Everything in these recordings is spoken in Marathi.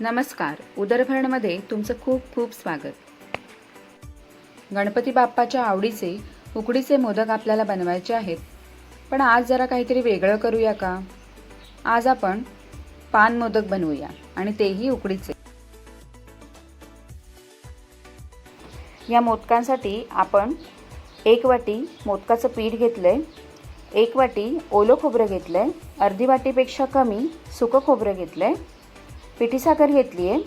नमस्कार. उदरभरणमध्ये तुमचं खूप खूप स्वागत. गणपती बाप्पाच्या आवडीचे उकडीचे मोदक आपल्याला बनवायचे आहेत. पण आज जरा काहीतरी वेगळं करूया का? आज आपण पान मोदक बनवूया आणि तेही उकडीचे. या मोदकांसाठी आपण एक वाटी मोदकाचं पीठ घेतलं आहे एक वाटी ओलं खोबरं घेतलं आहे अर्धी वाटीपेक्षा कमी सुकं खोबरं घेतलं आहे साखर घेतली आहे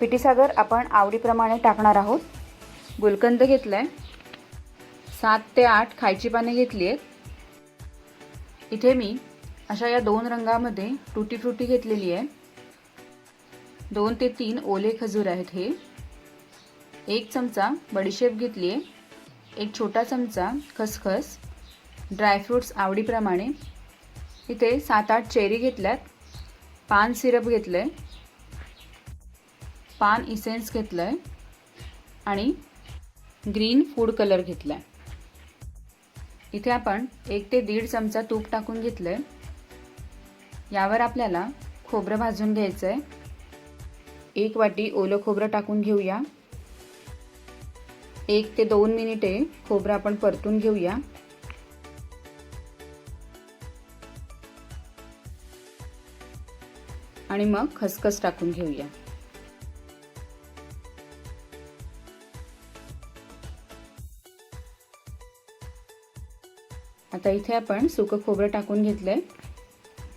पिठीसाखर आपण आवडीप्रमाणे टाकणार आहोत. गुलकंद घेतला आहे सात ते आठ खायची पाने घेतली आहेत इथे मी अशा या दोन रंगामध्ये टुटी फ्रुटी घेतलेली आहे दोन ते तीन ओले खजूर आहेत हे. एक चमचा बडीशेप घेतली आहे एक छोटा चमचा खसखस. ड्रायफ्रूट्स आवडीप्रमाणे. इथे सात आठ चेरी घेतल्यात. पान सिरप घेतलं आहे पान इसेन्स घेतलं आहे आणि ग्रीन फूड कलर घेतला आहे इथे आपण एक ते दीड चमचा तूप टाकून घेतलं आहे यावर आपल्याला खोबरं भाजून घ्यायचं आहे एक वाटी ओलं खोबरं टाकून घेऊया. एक ते दोन मिनिटे खोबरं आपण परतून घेऊया. आणि मग खसखस टाकून घेऊया. आता इथे आपण सुकं खोबरं टाकून घेतलंय.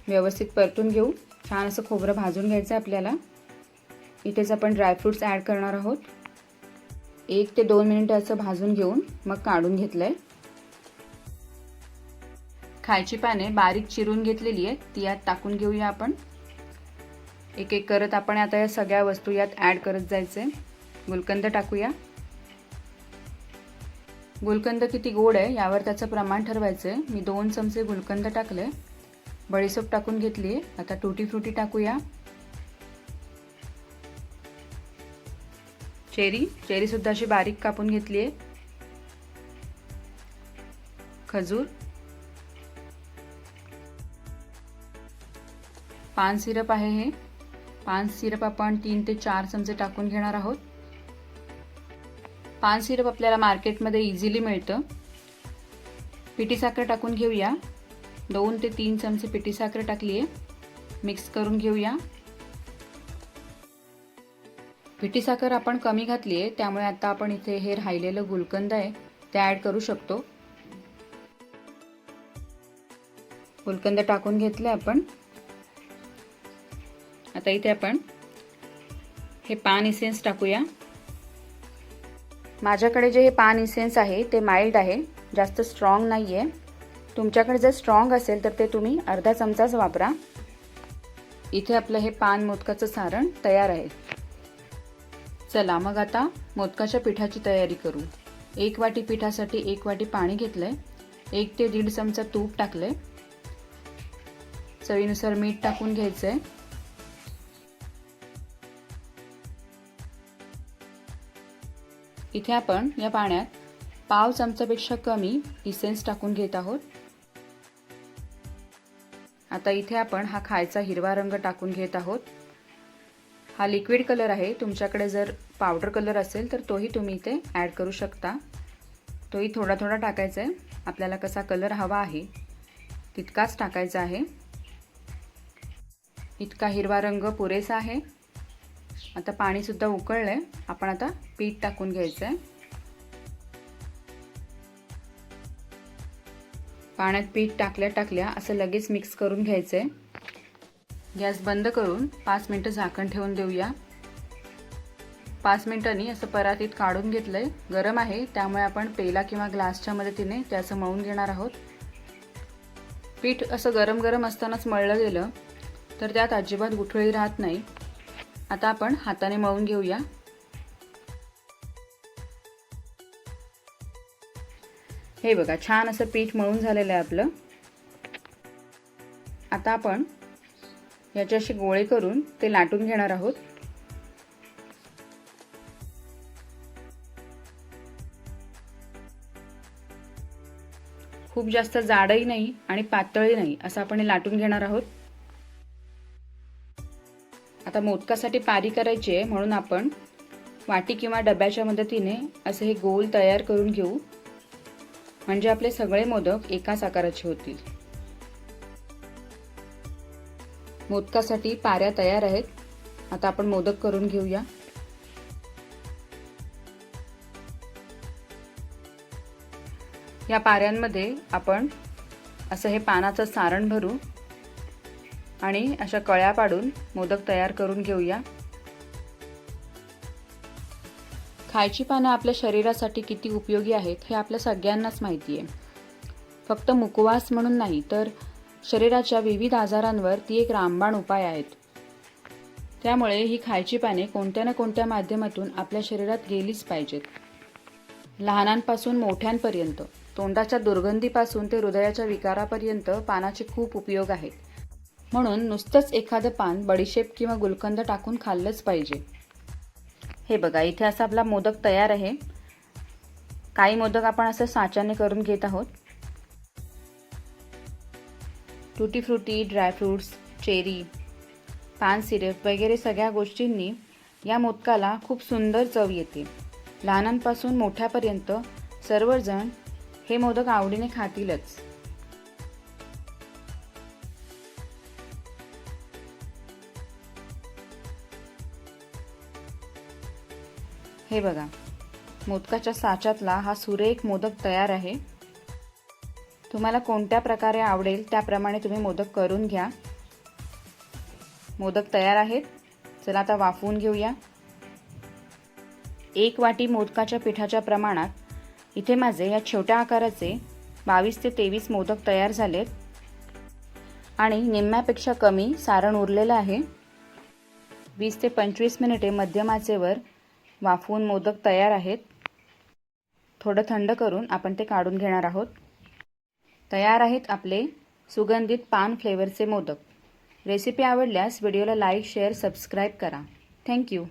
व्यवस्थित परतून घेऊ. छान असं खोबरं भाजून घ्यायचं आपल्याला. इथेच आपण ड्रायफ्रूट्स ॲड करणार आहोत. एक ते दोन मिनिटं असं भाजून घेऊन मग काढून घेतलंय. खायची पाने बारीक चिरून घेतलेली आहेत ती यात टाकून घेऊया आपण. एक एक करत आपण आता या सगळ्या वस्तू यात ॲड करत जायचे. गुलकंद टाकूया. गुलकंद किती गोड आहे यावर त्याचं प्रमाण ठरवायचं. आहे मी दोन चमचे गुलकंद टाकले. बडीसोप टाकून घेतली. आता टुटी फ्रुटी टाकूया. चेरी. चेरी सुद्धा अशी बारीक कापून घेतली आहे. खजूर. पान सिरप आहे हे. पान सिरप आपण तीन ते चार चमचे टाकून घेणार आहोत. पान सिरप आपल्याला मार्केटमध्ये इझिली मिळतं. पिठी साखर टाकून घेऊया. दोन ते तीन चमचे पिठी साखर टाकली आहे मिक्स करून घेऊया. पिठी साखर आपण कमी घातली आहे त्यामुळे आता आपण इथे हे राहिलेलं गुलकंद आहे ते ॲड करू शकतो. गुलकंद टाकून घेतले आपण. आता इथे आपण हे पान इसेन्स टाकूया. माझ्याकडे जे हे पान इसेन्स आहे ते माइल्ड आहे जास्त स्ट्रॉंग नाही आहे तुमच्याकडे जर स्ट्रॉंग असेल तर ते तुम्ही अर्धा चमचाच वापरा. इथे आपलं हे पान मोदकाचं सारण तयार आहे. चला मग आता मोदकाच्या पिठाची तयारी करू. एक वाटी पिठासाठी एक वाटी पाणी घेतलंय. एक ते दीड चमचा तूप टाकलंय. चवीनुसार मीठ टाकून घ्यायचं आहे इथे आपण या पाण्यात पाव चमचापेक्षा कमी इसेन्स टाकून घेत आहोत. आता इथे आपण हा खायचा हिरवा रंग टाकून घेत आहोत. हा लिक्विड कलर आहे. तुमच्याकडे जर पावडर कलर असेल तर तोही तुम्ही इथे ॲड करू शकता. तोही थोडा थोडा टाकायचा आहे. आपल्याला कसा कलर हवा आहे तितकाच टाकायचा आहे. इतका हिरवा रंग पुरेसा आहे. आता पाणीसुद्धा उकळलं आहे आपण आता पीठ टाकून घ्यायचं आहे पाण्यात पीठ टाकल्या टाकल्या असं लगेच मिक्स करून घ्यायचं आहे गॅस बंद करून पाच मिनटं झाकण ठेवून देऊया. पाच मिनटांनी असं परातीत काढून घेतलं आहे गरम आहे त्यामुळे आपण पेला किंवा ग्लासच्या मदतीने त्याचं मळून घेणार आहोत. पीठ असं गरम गरम असतानाच मळलं गेलं तर त्यात अजिबात गुठळी राहत नाही. आता आपण हाताने मळून घेऊया. हे बघा छान असं पीठ मळून झालेलं आहे आपलं. आता आपण याचे असे गोळे करून ते लाटून घेणार आहोत. खूप जास्त जाडही नाही आणि पातळही नाही असं आपण हे लाटून घेणार आहोत. आता मोदकासाठी पारी करायची आहे म्हणून आपण वाटी किंवा डब्याच्या मदतीने असे हे गोल तयार करून घेऊ. म्हणजे आपले सगळे मोदक एकाच आकाराचे होतील. मोदकासाठी पाऱ्या तयार आहेत. आता आपण मोदक करून घेऊया. या पाऱ्यांमध्ये आपण असं हे पानाचं सारण भरू. आणि अशा कळ्या पाडून मोदक तयार करून घेऊया. खायची पानं आपल्या शरीरासाठी किती उपयोगी आहेत हे आपल्या सगळ्यांनाच माहिती आहे फक्त मुकवास म्हणून नाही तर शरीराच्या विविध आजारांवर ती एक रामबाण उपाय आहेत. त्यामुळे ही खायची पाने कोणत्या ना कोणत्या माध्यमातून आपल्या शरीरात गेलीच पाहिजेत. लहानांपासून मोठ्यांपर्यंत तोंडाच्या दुर्गंधीपासून ते हृदयाच्या विकारापर्यंत पानाचे खूप उपयोग आहेत. म्हणून नुसतंच एखादं पान बडीशेप किंवा गुलकंद टाकून खाल्लंच पाहिजे. हे बघा इथे असा आपला मोदक तयार आहे. काही मोदक आपण असं साच्याने करून घेत आहोत. Tutti frutti dry fruits cherry paan syrup वगैरे सगळ्या गोष्टींनी या मोदकाला खूप सुंदर चव येते. लहानांपासून मोठ्यापर्यंत सर्वजण हे मोदक आवडीने खातीलच. हे बघा. मोदकाच्या साच्यातला हा सुरेख मोदक तयार आहे. तुम्हाला कोणत्या प्रकारे आवडेल त्याप्रमाणे तुम्ही मोदक करून घ्या. मोदक तयार आहेत. चला आता वाफवून घेऊया. एक वाटी मोदकाच्या पिठाच्या प्रमाणात इथे माझे या छोट्या आकाराचे बावीस ते तेवीस मोदक तयार झालेत. आणि निम्म्यापेक्षा कमी सारण उरलेलं आहे. वीस ते पंचवीस मिनिटे मध्यमाचेवर वाफवून मोदक तयार आहेत. थोडं थंड करून आपण ते काढून घेणार आहोत. तयार आहेत आपले सुगंधित पान फ्लेवरचे मोदक. रेसिपी आवडल्यास व्हिडिओला लाईक शेअर सबस्क्राईब करा. Thank you